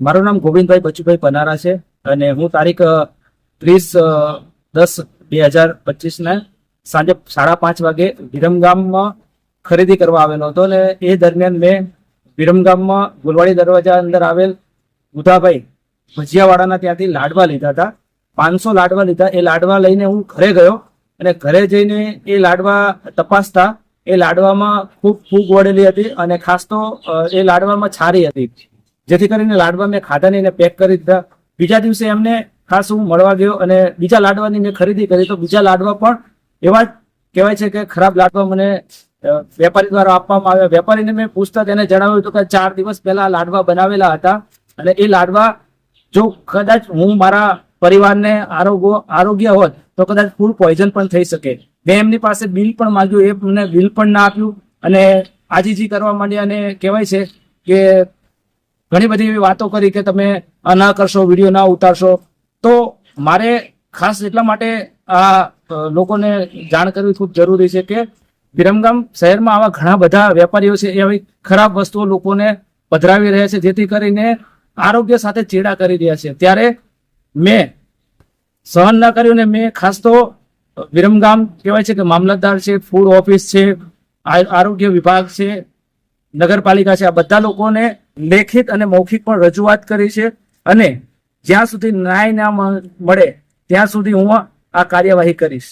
મારું નામ ગોવિંદભાઈ બચુભાઈ પનારા છે અને હું તારીખ ત્રીસ દસ બે હજાર પચીસને સાંજે સાડા પાંચ વાગે વિરમગામમાં ખરીદી કરવા આવેલો હતો અને એ દરમિયાન મેં વિરમગામમાં ગુલવાડી દરવાજા અંદર આવેલ ઉધાભાઈ ભજીયાવાળાના ત્યાંથી લાડવા લીધા હતા. પાંચસો લાડવા લીધા. એ લાડવા લઈને હું ઘરે ગયો અને ઘરે જઈને એ લાડવા તપાસતા એ લાડવામાં ખૂબ ફૂગ વળેલી હતી અને ખાસ તો એ લાડવામાં છારી હતી. જેથી કરીને લાડવા મેં ખાધા નહીં પેક કરી દીધા. બીજા દિવસે એમને ખાસ હું મળવા ગયો અને બીજા લાડવાની મેં ખરીદી કરી. તો બીજા લાડવા પણ એવા જ કહેવાય છે કે ખરાબ લાડવા મને વેપારી દ્વારા આપવામાં આવ્યા. વેપારીને મેં પૂછતા તેને જણાવ્યું હતું કે ચાર દિવસ પહેલા લાડવા બનાવેલા હતા અને એ લાડવા જો કદાચ હું મારા પરિવારને આરોગ્ય આરોગ્ય હોત તો કદાચ ફૂડ પોઈઝન પણ થઈ શકે. મેં એમની પાસે બિલ પણ માંગ્યું. એ મને બિલ પણ ના આપ્યું અને આજીજી કરવા માંડ્યા અને કહેવાય છે કે ઘણી બધી એવી વાતો કરી કે તમે ના કરશો, વીડિયો ના ઉતારશો. તો મારે ખાસ એટલા માટે આ લોકોને જાણ કરવી ખૂબ જરૂરી છે કે વિરમગામ શહેરમાં આવા ઘણા બધા વેપારીઓ છે એવી ખરાબ વસ્તુઓ લોકોને પધરાવી રહ્યા છે, જેથી કરીને આરોગ્ય સાથે ચેડા કરી રહ્યા છે. ત્યારે મેં સહન ના કર્યું ને મેં ખાસ તો વિરમગામ કહેવાય છે કે મામલતદાર છે, ફૂડ ઓફિસ છે આરોગ્ય વિભાગ છે, નગરપાલિકા છે, આ બધા લોકોને લેખિત અને મૌખિક પણ રજૂઆત કરી છે અને જ્યાં સુધી ન્યાય ના મળે, ત્યાં સુધી હું આ કાર્યવાહી કરીશ.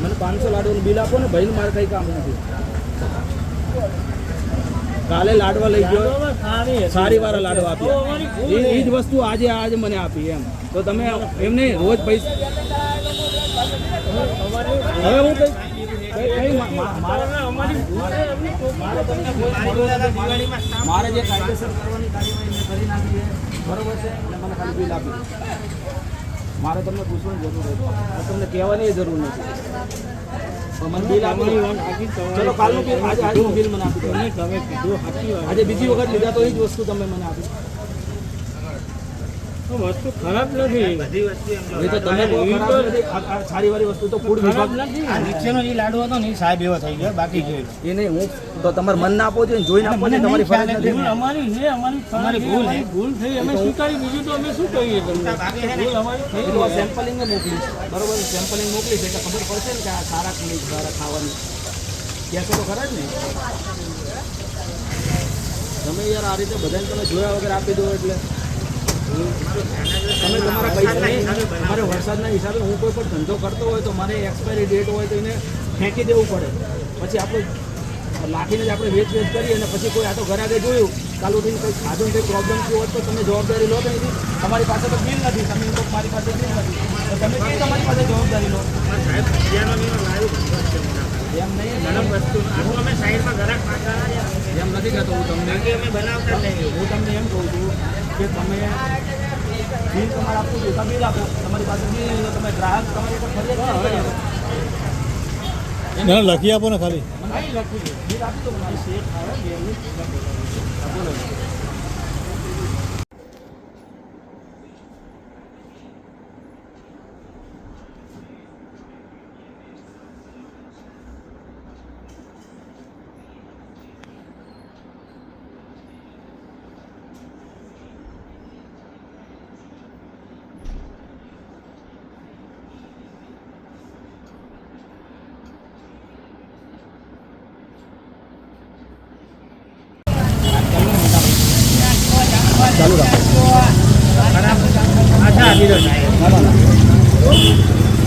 મને પાંચસો લાડવાનું બિલ આપો ને ભાઈ મારે કઈ કામ નથી. કાલે લાડવા લઈ ગયો. સારી વાળા લાડવા આપ્યા એ જ વસ્તુ આજે આજે મને આપી એમ. તો તમે એમ નહીં રોજ પૈસા હવે હું કઈ મારે- જે કાયદેસર કરવાની કાર્યવાહી મેં કરી નાખી છે. બરોબર છે? મને ખાલી બિલ આપી મારે તમને પૂછવાની જરૂર નથી. તમને કહેવાની જરૂર નથી. ચલો કાલનું બિલ આજે આજનું બિલ મને આપી દો. આજે બીજી વખત લીધા તો એ જ વસ્તુ તમે મને આપી વસ્તુ ખરાબ નથી. બધી વસ્તુ તમે સારી વાળી વસ્તુ તો ફૂડ વિભાગ આ નીચેનો જે લાડુ હતો ને સાહેબ એવો થઈ ગયો બાકી જોઈ એ નહીં હું તો તમારે મન ના આપો જોઈએ જોઈને આપો ને તમારી ફરજ નથી. ભૂલ અમારી છે અમારી અમારી ભૂલ છે. ભૂલ થઈ. અમે સ્વીકારી બીજું તો અમે શું કહીએ તમને? ભૂલ અમારી થઈ એટલું સેમ્પલિંગ મોકલી બરોબર સેમ્પલિંગ મોકલીશ એટલે ખબર પડશે ને કે આ સારા કે નહીં સારા ખાવાની. કહેશો તો ખરા જ ને. તમે યાર આ રીતે બધાને તમે જોયા વગર આપી દો એટલે. તમે તમારા પૈસા નહીં તમારે વરસાદના હિસાબે હું કોઈ પણ ધંધો કરતો હોય તો મારે એક્સપાયરી ડેટ હોય તો એને ફેંકી દેવું પડે. પછી આપણે લાખીને જ આપણે વેચ વેચ કરીએ અને પછી કોઈ આ તો ઘર આગળ જોયું કાલ ઉઠીને કંઈ ખાધું ને કંઈ પ્રોબ્લેમ થયો હોય તો તમે જવાબદારી લો તો એની તમારી પાસે તો બિલ નથી તમે તો મારી પાસે બિલ નથી. તો તમે કઈ તમારી પાસે જવાબદારી લો? એમ નહીં એમ નથી કહેતો હું તમને હું તમને કે તમે બિલ તમારે આપવું જોઈએ તમે બિલ આપો તમારી પાસે બિલ નહીં તમે ગ્રાહક તમારી પર ફરિયાદ નહીં કરો. લખી આપો ને ખાલી. મને લખી બિલ આપી દો શેઠ આવે બોલો ચાલુ રાખો.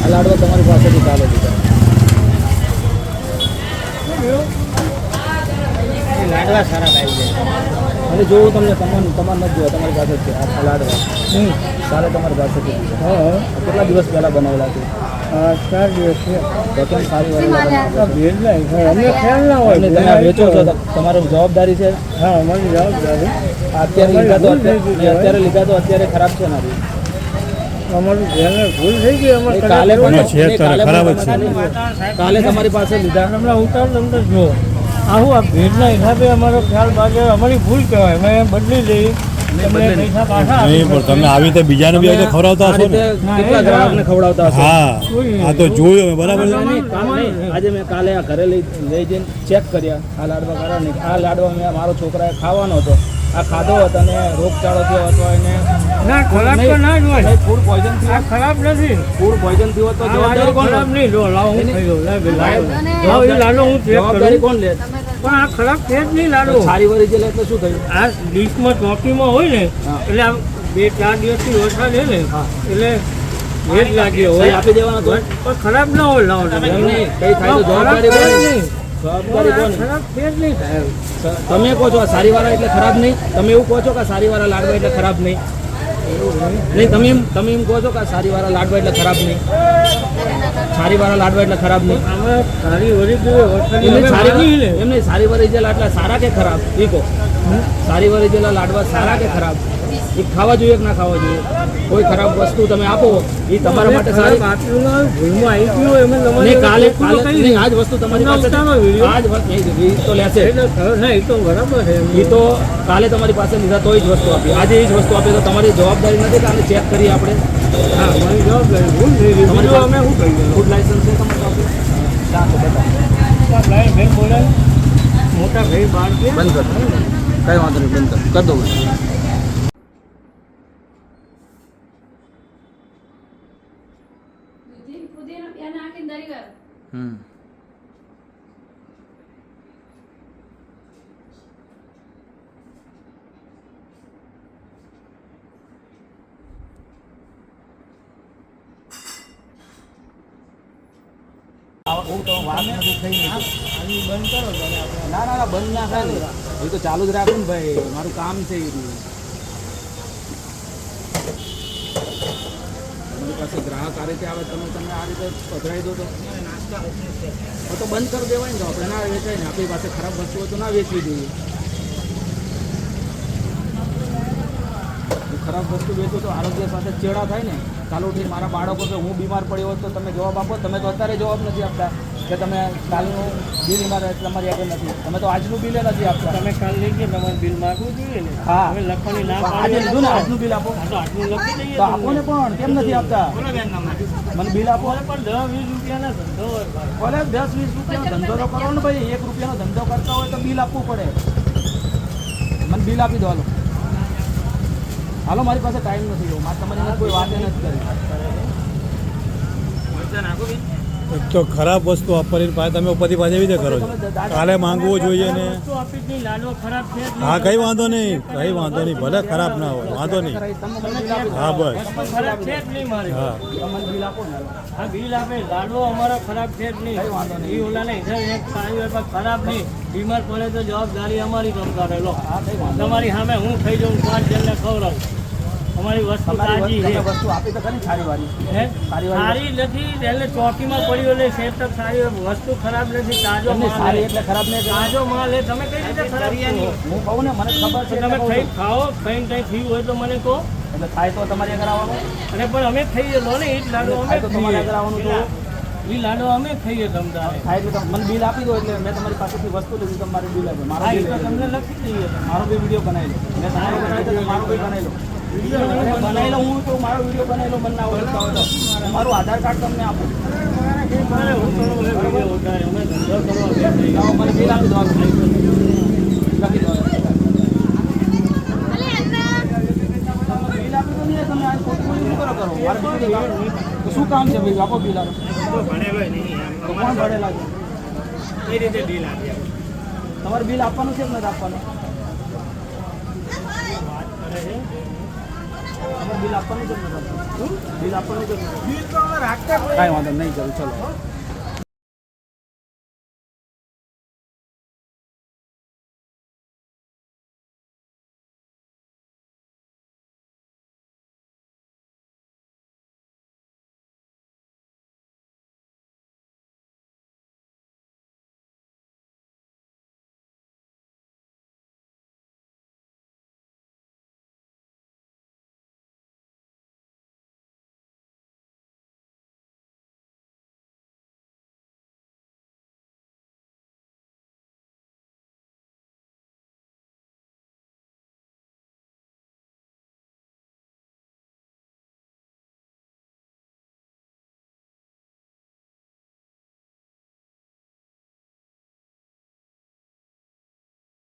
આ લાડવા તમારી પાસેથી ચાલે છે લાડવા સારા લાવી છે અને જોવું તમને તમારું તમારે નથી જોયા તમારી પાસે છે આ લાડવા. સારા તમારી પાસેથી. હા કેટલા દિવસ પહેલાં બનાવેલા છે? ચાર દિવસ છે. સારી ભેજ નહીં અમને ખ્યાલ ના હોય તમે વેચો છો તમારી જવાબદારી છે? હા અમારી જવાબદારી. અત્યારે લીધા તો અત્યારે લીધા તો અત્યારે ખરાબ છે મારી અમારું ધ્યાન ભૂલ થઈ ગઈ અમારે કાલે પણ કાલે તમારી પાસે લીધા. હમણાં ઉતાર તમને જો આવું આ ભેજના હિસાબે અમારો ખ્યાલ બાજુ અમારી ભૂલ કહેવાય. મેં બદલી દઈ નહીં પણ તમે આવી રીતે બીજાને બી આજે ખવડાવતા હશો ને? કેટલા ગ્રાહકને ખવડાવતા હશો? હા. આ તો જોયું અમે બરાબર. આજે મેં કાલે આ ઘરે લઈ લઈ જઈને ચેક કર્યા. આ લાડવા નહીં. આ લાડવા મેં મારો છોકરાએ ખાવાનો હતો. આ ખાધો હતો અને રોગચાળો થયો હતો એને ના ખરાબ તો ના જ હોય. ફૂડ પોઈઝન આ ખરાબ નથી. ફૂડ પોઈઝન થયો તો જવાબદારી કોણ ખરાબ? નહીં. લાવો હું ખાઈ લઉં. લાવ લાવ લાવ હું ચેક જવાબદારી કરું. કોણ લે? પણ આ ખરાબ છે જ નહીં લાડુ. સારી વાળી જેલ એટલે શું થયું? આ ડીશમાં ચોકીમાં હોય ને એટલે આ બે ચાર દિવસથી ઓછા છે ને એટલે ભેજ લાગ્યો હોય. આપી દેવાનો તો. પણ ખરાબ ના હોય લાવો કઈ થાય જવાબદારી. તમે કહો છો આ સારી વાળા એટલે ખરાબ નહીં. તમે એવું કહો છો કે સારી વાળા લાડવા એટલે ખરાબ નહીં. નહીં તમે એમ તમે એમ કહો છો કે સારી વાળા લાડવા એટલે ખરાબ નહીં. સારી વાળા લાડવા એટલે ખરાબ નહીં. સારી વળી ગઈ એમ નહીં, સારી વરી જેલા આટલા સારા કે ખરાબ? એ કહો. સારી વરી જેલા લાડવા સારા કે ખરાબ? એ ખાવા જોઈએ કે ના ખાવા જોઈએ? કોઈ ખરાબ વસ્તુ તમે આપો એ તમારા માટે સારી નહીં કાલે આ જ વસ્તુ તમારી પાસે ઉતારો આ જ વસ્તુ એ તો લેશે. એટલે એ તો બરાબર છે એ તો કાલે તમારી પાસે લીધા તો જ વસ્તુ આપી. આજે એ જ વસ્તુ આપી તો તમારી જવાબદારી નથી કે આને ચેક કરીએ આપણે. હા મારી જવાબદારી ભૂલ અમે શું કહી ફૂડ લાયસન્સ છે તમારી ભાઈ બોલાય મોટા ભાઈ બહાર બંધ કર કઈ વાંધો નહીં બંધ કર બંધ. બંધ કરો તમે ના ના ના બંધ ના થાય ને. એ તો ચાલુ જ રાખું ને ભાઈ. મારું કામ છે એ. તમારી પાસે ગ્રાહક આ રીતે આવે તમે તમે આ રીતે પધરાવી દો તો. નાસ્તા તો બંધ કરી દેવાય ને તો આપણે ના વેચાય ને. આપણી પાસે ખરાબ વસ્તુઓ તો ના વેચવી જોઈએ હું ખરાબ વસ્તુ વેચું તો આરોગ્ય સાથે ચેડા થાય ને કાલ ઉઠીને મારા બાળકો કે હું બીમાર પડ્યો હોત તો તમે જવાબ આપો. તમે તો અત્યારે જવાબ નથી આપતા કે તમે કાલનું બિલ મારે તમારી આગળ નથી. તમે તો આજનું બિલ નથી આપતા. તમે કાલ લઈ ગયા તમારું બિલ માગવું જોઈએ ને? હા. હવે લખવાની ના આજે લીધું ને આજનું બિલ આપો. તો આટલું લખી દઈએ તો આપો ને પણ કેમ નથી આપતા? મને બિલ આપો. પણ દસ વીસ રૂપિયાના ધંધો ભલે દસ વીસ રૂપિયાનો ધંધો તો કરો ને ભાઈ. એક રૂપિયાનો ધંધો કરતા હોય તો બિલ આપવું પડે. મને બિલ આપી દો હાલો. હાલો મારી પાસે ટાઈમ નથી મારે તમારી કોઈ વાત નથી કરી એક તો ખરાબ વસ્તુ આપવાની પાસે તમે ઉપરથી પાછી એવી રીતે કરો છો. કાલે માંગવું જોઈએ ને. હા કઈ વાંધો નહીં કઈ વાંધો નહીં ભલે ખરાબ ના હોય વાંધો નહીં. હા બસ. ખરાબ છે જ નહીં મારે. હા. બિલ આપો ને. હા બિલ આપે. લાડવો અમારો ખરાબ છે જ નહીં. ઓલાને ખરાબ નહીં. બીમાર પડે તો જવાબદારી અમારી તમ કરે લો હા કઈ વાંધો તમારી સામે હું થઈ જાઉં પાંચ જણને ખવડાવું. અમારી વસ્તુ તાજી તમારી છે. વસ્તુ આપી તો ખરી સારી વાળી? સારી. સારી નથી એટલે ચોકીમાં પડી એટલે સેફ તો સારી વસ્તુ ખરાબ નથી તાજો માલ સારી એટલે ખરાબ નહીં. તાજો માલ છે. તમે કઈ રીતે ખરાબ? હું કહું ને મને ખબર છે તમે કઈ ખાઓ કઈ કઈ થયું હોય તો મને કહો. એટલે થાય તો તમારી આગળ આવવાનું. અને પણ અમે થઈ લો ને એ જ લાડુ અમે તો તમારે આગળ આવવાનું તો. એ લાડો અમે ખાઈએ તમતારે થાય તો મને બિલ આપી દો એટલે મેં તમારી પાસેથી વસ્તુ લીધી તમારે બિલ આપો મારો બિલ. તમને લખી દઈએ. મારો બી વીડિયો બનાવી લો. મેં તમારો બનાવી દો મારો બી બનાવી લો. અરે બનાવી લો હું તો મારો વીડિયો બનાવેલો મને ના ઓળખતા હોય તો મારું આધાર કાર્ડ તમને આપો. એ મને બિલ આપી દો લખી શું કામ? છે ભાઈ? આપો બિલ આપો. કોણ ભણેલા છે? તમારે બિલ આપવાનું છે કે નથી આપવાનું તમારે બિલ આપવાનું છે કે નથી આપવાનું? બિલ આપવાનું છે કે નથી? કાંઈ વાંધો નહીં કરું ચલો